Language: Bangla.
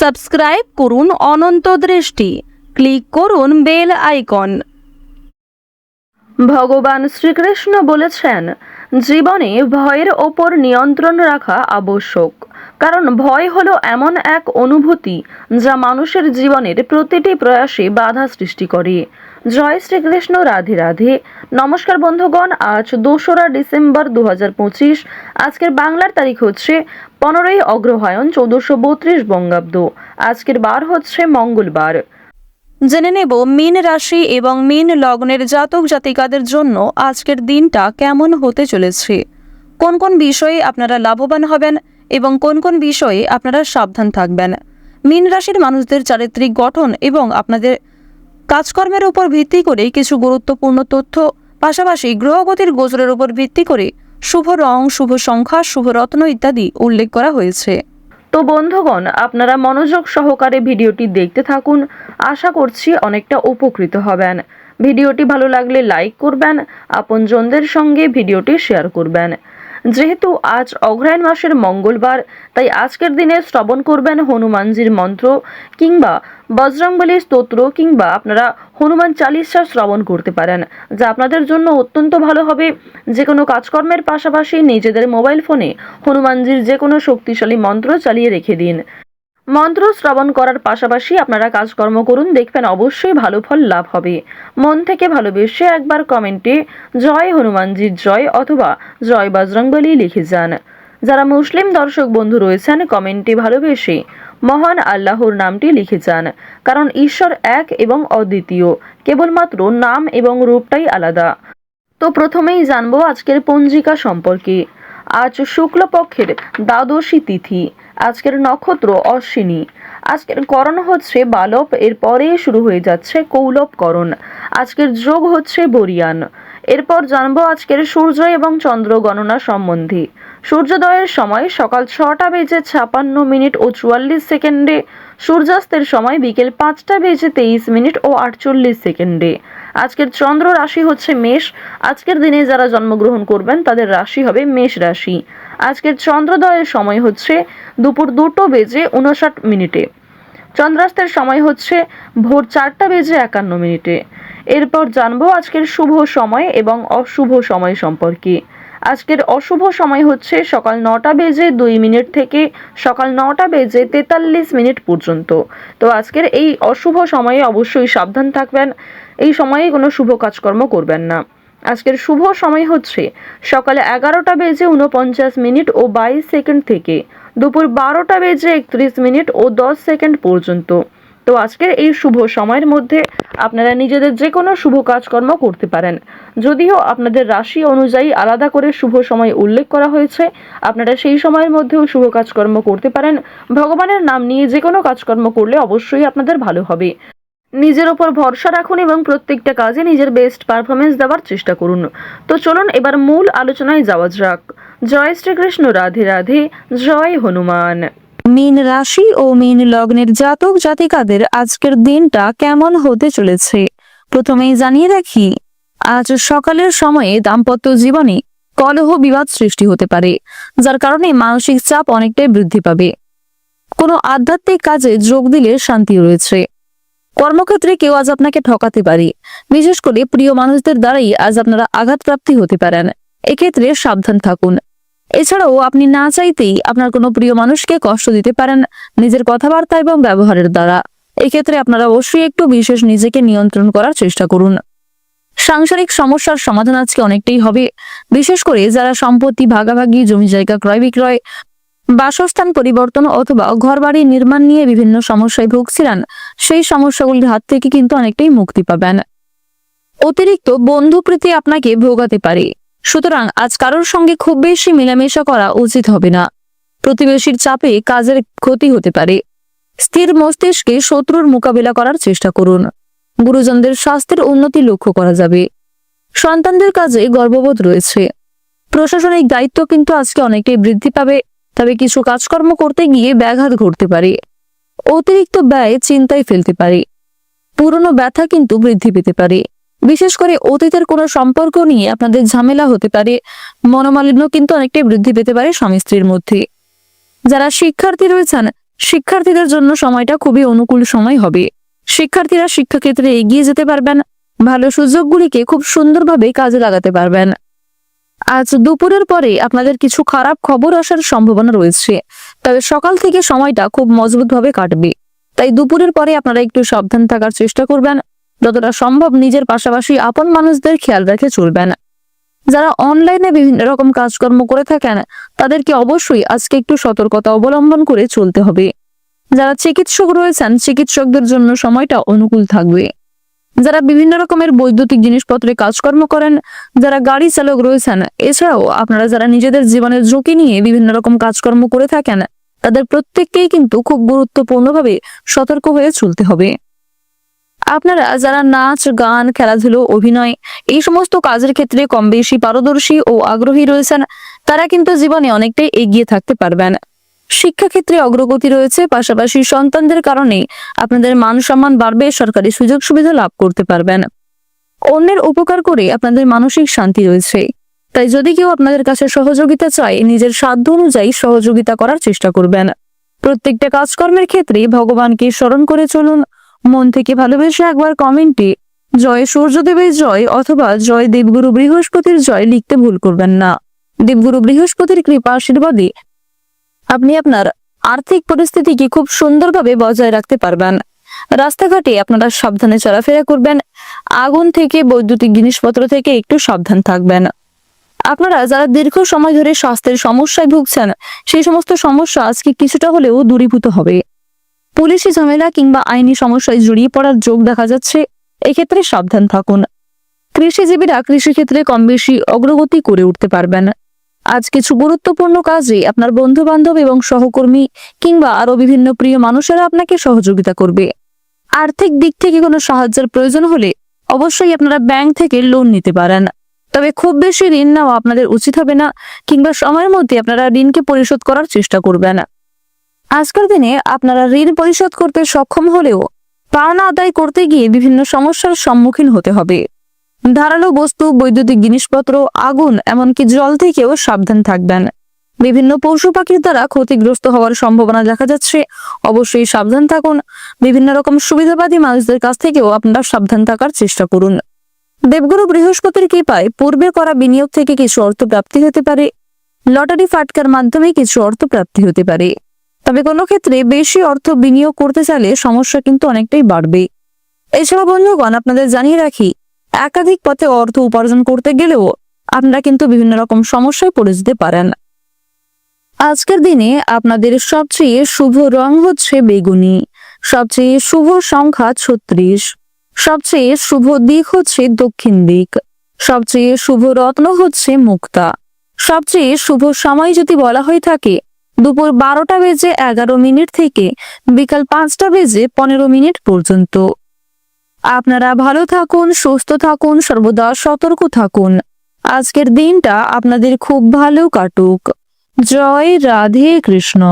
সাবস্ক্রাইব করুন অনন্ত দৃষ্টি। ক্লিক করুন বেল আইকন। ভগবান শ্রীকৃষ্ণ বলেছেন, জীবনে ভয়ের ওপর নিয়ন্ত্রণ রাখা আবশ্যক, কারণ ভয় হলো এমন এক অনুভূতি যা মানুষের জীবনের প্রতিটি প্রয়াসে বাধা সৃষ্টি করে। জয় শ্রীকৃষ্ণ, রাধে রাধে। নমস্কার বন্ধুগণ, আজ দোসরা ডিসেম্বর দু আজকের বাংলার তারিখ হচ্ছে পনেরোই অগ্রহায়ণ চৌদ্দশো বত্রিশ বঙ্গাব্দ। আজকের বার হচ্ছে মঙ্গলবার। জেনে নেব মীন রাশি এবং মীন লগ্নের জাতক জাতিকাদের জন্য আজকের দিনটা কেমন হতে চলেছে। কোন কোন বিষয়ে আপনারা লাভবান হবেন এবং কোন কোন বিষয়ে আপনারা সাবধান থাকবেন। মীন রাশির মানুষদের চারিত্রিক গঠন এবং আপনাদের কাজকর্মের উপর ভিত্তি করে কিছু গুরুত্বপূর্ণ তথ্য, পাশাপাশি গ্রহগতির গোচরের উপর ভিত্তি করে শুভ রং, শুভ সংখ্যা, শুভ রত্ন ইত্যাদি উল্লেখ করা হয়েছে। তো বন্ধুগণ, আপনারা মনোযোগ সহকারে ভিডিওটি দেখতে থাকুন। আশা করছি অনেকটা উপকৃত হবেন। ভিডিওটি ভালো লাগলে লাইক করবেন, আপনজনদের সঙ্গে ভিডিওটি শেয়ার করবেন। যেহেতু আজ অঘ্রায়ণ মাসের মঙ্গলবার, তাই আজকের দিনে শ্রবণ করবেন হনুমানজির মন্ত্র কিংবা বজরংবলী স্তোত্র কিংবা আপনারা হনুমান চালিসা শ্রবণ করতে পারেন, যা আপনাদের জন্য অত্যন্ত ভালো হবে। যে কোনো কাজকর্মের পাশাপাশি নিজেদের মোবাইল ফোনে হনুমানজির যে কোনো শক্তিশালী মন্ত্র চালিয়ে রেখে দিন। মন্ত্র শ্রবণ করার পাশাপাশি আপনারা কাজকর্ম করুন, দেখবেন অবশ্যই ভালো ফল লাভ হবে। মন থেকে ভালোবেসে একবার কমেন্টে জয় হনুমানজির জয় অথবা জয় বজরংবলী লিখে যান। যারা মুসলিম দর্শক বন্ধু রয়েছেন, কমেন্টে ভালোবেসে মহান আল্লাহর নামটি লিখে যান। কারণ ঈশ্বর এক এবং অদ্বিতীয়, কেবলমাত্র নাম এবং রূপটাই আলাদা। তো প্রথমেই জানব আজকের পঞ্জিকা সম্পর্কে। আজ শুক্লপক্ষের দ্বাদশী তিথি। আজকের নক্ষত্র অশ্বিনী। আজকের করণ হচ্ছে বালব, এরপরে শুরু হয়ে যাচ্ছে কৌলবকরণ। আজকের যোগ হচ্ছে বরিয়ান। এরপর জানব আজকের সূর্য এবং চন্দ্র গণনা সম্বন্ধে। সূর্যোদয়ের সময় সকাল ছটা বেজে ছাপান্ন মিনিট ও চুয়াল্লিশ সেকেন্ডে, সূর্যাস্তের সময় বিকেল পাঁচটা বেজে তেইশ মিনিট ও আটচল্লিশ সেকেন্ডে। আজকের চন্দ্র রাশি হচ্ছে মেষ। আজকের দিনে যারা জন্মগ্রহণ করবেন, তাদের রাশি হবে মেষ রাশি। আজকের চন্দ্রোদয়ের সময় হচ্ছে দুপুর দুটো বেজে উনষাট মিনিটে। চন্দ্রাস্তের সময় হচ্ছে ভোর চারটা বেজে একান্ন মিনিটে। এরপর জানব আজকের শুভ সময় এবং অশুভ সময় সম্পর্কে। আজকের অশুভ সময় হচ্ছে সকাল নটা বেজে দুই মিনিট থেকে সকাল নটা বেজে তেতাল্লিশ মিনিট পর্যন্ত। তো আজকের এই অশুভ সময়ে অবশ্যই সাবধান থাকবেন, এই সময়ে কোনো শুভ কাজকর্ম করবেন না। আজকের শুভ সময় হচ্ছে সকালে এগারোটা বেজে উনপঞ্চাশ মিনিট ও বাইশ সেকেন্ড থেকে দুপুর বারোটা বেজে একত্রিশ মিনিট ও দশ সেকেন্ড পর্যন্ত। তো আজকের এই শুভ সময়ের মধ্যে আপনারা নিজেদের যে কোনো শুভ কাজকর্ম করতে পারেন। যদিও আপনাদের রাশি অনুযায়ী আলাদা করে শুভ সময় উল্লেখ করা হয়েছে, আপনারা সেই সময়ের মধ্যেও শুভ কাজকর্ম করতে পারেন। ভগবানের নাম নিয়ে যে কোনো কাজকর্ম করলে অবশ্যই আপনাদের ভালো হবে। নিজের ওপর ভরসা রাখুন এবং প্রত্যেকটা কাজে নিজের বেস্ট পারফরমেন্স দেওয়ার চেষ্টা করুন। তো চলুন এবার মূল আলোচনায় যাওয়া যাক। জয় শ্রীকৃষ্ণ, রাধে রাধে, জয় হনুমান। মীন রাশি ও মীন লগ্নের জাতক জাতিকাদের আজকের দিনটা কেমন হতে চলেছে? প্রথমেই জানিয়ে রাখি, আজ সকালের সময়ে দাম্পত্য জীবনে কলহ বিবাদ সৃষ্টি হতে পারে, যার কারণে মানসিক চাপ অনেকটাই বৃদ্ধি পাবে। কোনো আধ্যাত্মিক কাজে যোগ দিলে শান্তি রয়েছে। কর্মক্ষেত্রে কেউ আজ আপনাকে ঠকাতে পারে, বিশেষ করে প্রিয় মানুষদের দ্বারাই আজ আপনারা আঘাতপ্রাপ্তি হতে পারেন। এক্ষেত্রে সাবধান থাকুন। এছাড়াও আপনি না চাইতেই আপনার কোনো প্রিয় মানুষকে কষ্ট দিতে পারেন নিজের কথাবার্তা এবং ব্যবহারের দ্বারা। এক্ষেত্রে আপনারা অবশ্যই একটু বিশেষ নিজেকে নিয়ন্ত্রণ করার চেষ্টা করুন। সাংসারিক সমস্যার সমাধান আজকে অনেকটাই হবে। বিশেষ করে যারা সম্পত্তি, ভাগাভাগি, জমি জায়গা, ক্রয় বিক্রয়, বাসস্থান পরিবর্তন অথবা ঘরবাড়ি নির্মাণ নিয়ে বিভিন্ন সমস্যায় ভুগছিলেন, সেই সমস্যাগুলির হাত থেকে কিন্তু অনেকটাই মুক্তি পাবেন। অতিরিক্ত বন্ধুপ্রীতি আপনাকে ভোগাতে পারে। সুতরাং আজ কারোর সঙ্গে খুব বেশি মেলামেশা করা উচিত হবে না। প্রতিবেশীর চাপে কাজের ক্ষতি হতে পারে। স্থির মস্তিষ্কে শত্রুর মোকাবিলা করার চেষ্টা করুন। গুরুজনদের স্বাস্থ্যের উন্নতি লক্ষ্য করা যাবে। সন্তানদের কাজে গর্ববোধ রয়েছে। প্রশাসনিক দায়িত্ব কিন্তু আজকে অনেকটাই বৃদ্ধি পাবে, তবে কিছু কাজকর্ম করতে গিয়ে ব্যাঘাত ঘটতে পারে। অতিরিক্ত ব্যয় চিন্তায় ফেলতে পারে। পুরনো ব্যথা কিন্তু বৃদ্ধি পেতে পারে। বিশেষ করে অতীতের কোনো সম্পর্ক নিয়ে আপনাদের ঝামেলা হতে পারে, মনোমালিন্য কিন্তু অনেকটাই বৃদ্ধি পেতে পারে স্বামী স্ত্রীর মধ্যে। যারা শিক্ষার্থী রয়েছেন, শিক্ষার্থীদের জন্য সময়টা খুবই অনুকূল সময় হবে। শিক্ষার্থীরা শিক্ষাক্ষেত্রে এগিয়ে যেতে পারবেন, ভালো সুযোগগুলিকে খুব সুন্দরভাবে কাজে লাগাতে পারবেন। আজ দুপুরের পরে আপনাদের কিছু খারাপ খবর আসার সম্ভাবনা রয়েছে, তবে সকাল থেকে সময়টা খুব মজবুতভাবে কাটবে। তাই দুপুরের পরে আপনারা একটু সাবধান থাকার চেষ্টা করবেন। যতটা সম্ভব নিজের পাশাপাশি আপন মানুষদের খেয়াল রেখে চলবেন। যারা অনলাইনে বিভিন্ন রকম কাজকর্ম করে থাকেন, তাদেরকে অবশ্যই আজকে একটু সতর্কতা অবলম্বন করে চলতে হবে। যারা চিকিৎসক রয়েছেন, চিকিৎসকদের জন্য সময়টা অনুকূল থাকবে। যারা বিভিন্ন রকমের বৈদ্যুতিক জিনিসপত্রে কাজকর্ম করেন, যারা গাড়ি চালক রয়েছেন, এছাড়াও আপনারা যারা নিজেদের জীবনের ঝুঁকি নিয়ে বিভিন্ন রকম কাজকর্ম করে থাকেন, তাদের প্রত্যেককেই কিন্তু খুব গুরুত্বপূর্ণভাবে সতর্ক হয়ে চলতে হবে। আপনারা যারা নাচ, গান, খেলাধুলো, অভিনয় এই সমস্ত কাজের ক্ষেত্রে কম বেশি পারদর্শী ও আগ্রহী রয়েছেন, তারা কিন্তু জীবনে অনেকটাই এগিয়ে থাকতে পারবেন। শিক্ষাক্ষেত্রে অগ্রগতি রয়েছে, পাশাপাশি সন্তানদের কারণে আপনাদের মান সম্মান বাড়বে, সরকারি সুযোগ সুবিধা লাভ করতে পারবেন। অন্যের উপকার করে আপনাদের মানসিক শান্তি রয়েছে। তাই যদি কেউ আপনাদের কাছে সহযোগিতা চায়, নিজের সাধ্য অনুযায়ী সহযোগিতা করার চেষ্টা করবেন। প্রত্যেকটা কাজকর্মের ক্ষেত্রে ভগবানকে স্মরণ করে চলুন মন থেকে ভালোবেসে একবার কমেন্টে জয় সূর্যদেবের জয় অথবা জয় দেবগুরু বৃহস্পতির জয় লিখতে ভুল করবেন না। দেবগুরু বৃহস্পতির কৃপা আশীর্বাদে আপনি আপনার আর্থিক পরিস্থিতিকে খুব সুন্দরভাবে বজায় রাখতে পারবেন। রাস্তাঘাটে আপনারা সাবধানে চলাফেরা করবেন। আগুন থেকে, বৈদ্যুতিক জিনিসপত্র থেকে একটু সাবধান থাকবেন। আপনারা যারা দীর্ঘ সময় ধরে স্বাস্থ্যের সমস্যায় ভুগছেন, সেই সমস্ত সমস্যা আজকে কিছুটা হলেও দূরীভূত হবে। পুলিশি ঝামেলা কিংবা আইনি সমস্যায় জড়িয়ে পড়ার যোগ দেখা যাচ্ছে, এক্ষেত্রে সাবধান থাকুন। কৃষিজীবীরা কৃষিক্ষেত্রে কম বেশি অগ্রগতি করে উঠতে পারবেন। আজ কিছু গুরুত্বপূর্ণ কাজে আপনার বন্ধু বান্ধব এবং সহকর্মী কিংবা আরও বিভিন্ন প্রিয় মানুষেরা আপনাকে সহযোগিতা করবে। আর্থিক দিক থেকে কোনো সাহায্যের প্রয়োজন হলে অবশ্যই আপনারা ব্যাংক থেকে লোন নিতে পারেন। তবে খুব বেশি ঋণ নেওয়া আপনাদের উচিত হবে না, কিংবা সময়ের মধ্যে আপনারা ঋণকে পরিশোধ করার চেষ্টা করবেন। আজকের দিনে আপনারা ঋণ পরিশোধ করতে সক্ষম হলেও পাওনা আদায় করতে গিয়ে বিভিন্ন সমস্যার সম্মুখীন হতে হবে। ধারালো বস্তু, বৈদ্যুতিক জিনিসপত্র, আগুন, এমনকি জল থেকেও সাবধান থাকবেন। বিভিন্ন পশু পাখির দ্বারা ক্ষতিগ্রস্ত হওয়ার সম্ভাবনা দেখা যাচ্ছে। অবশ্যই সাবধান থাকুন। বিভিন্ন রকম সুবিধাবাদী মানুষদের কাছ থেকেও আপনারা সাবধান থাকার চেষ্টা করুন। দেবগুরু বৃহস্পতির কৃপায় পূর্বে করা বিনিয়োগ থেকে কিছু অর্থ প্রাপ্তি হতে পারে। লটারি ফাটকার মাধ্যমে কিছু অর্থ প্রাপ্তি হতে পারে। তবে কোনো ক্ষেত্রে বেশি অর্থ বিনিয়োগ করতে চাইলে সমস্যা কিন্তু অনেকটাই বাড়বে এছাড়া বন্ধুগণ, আপনাদের জানিয়ে রাখি, একাধিক পথে অর্থ উপার্জন করতে গেলেও আপনারা কিন্তু বিভিন্ন রকম সমস্যায় পড়ে যেতে পারেন। আজকের দিনে আপনাদের সবচেয়ে শুভ রং হচ্ছে বেগুনি, সবচেয়ে শুভ সংখ্যা ছত্রিশ, সবচেয়ে শুভ দিক হচ্ছে দক্ষিণ দিক, সবচেয়ে শুভ রত্ন হচ্ছে মুক্তা, সবচেয়ে শুভ সময় যদি বলা হয়ে থাকে দুপুর বারোটা বেজে এগারো মিনিট থেকে বিকাল পাঁচটা বেজে পনেরো মিনিট পর্যন্ত। আপনারা ভালো থাকুন, সুস্থ থাকুন, সর্বদা সতর্ক থাকুন। আজকের দিনটা আপনাদের খুব ভালো কাটুক। জয় রাধে কৃষ্ণ।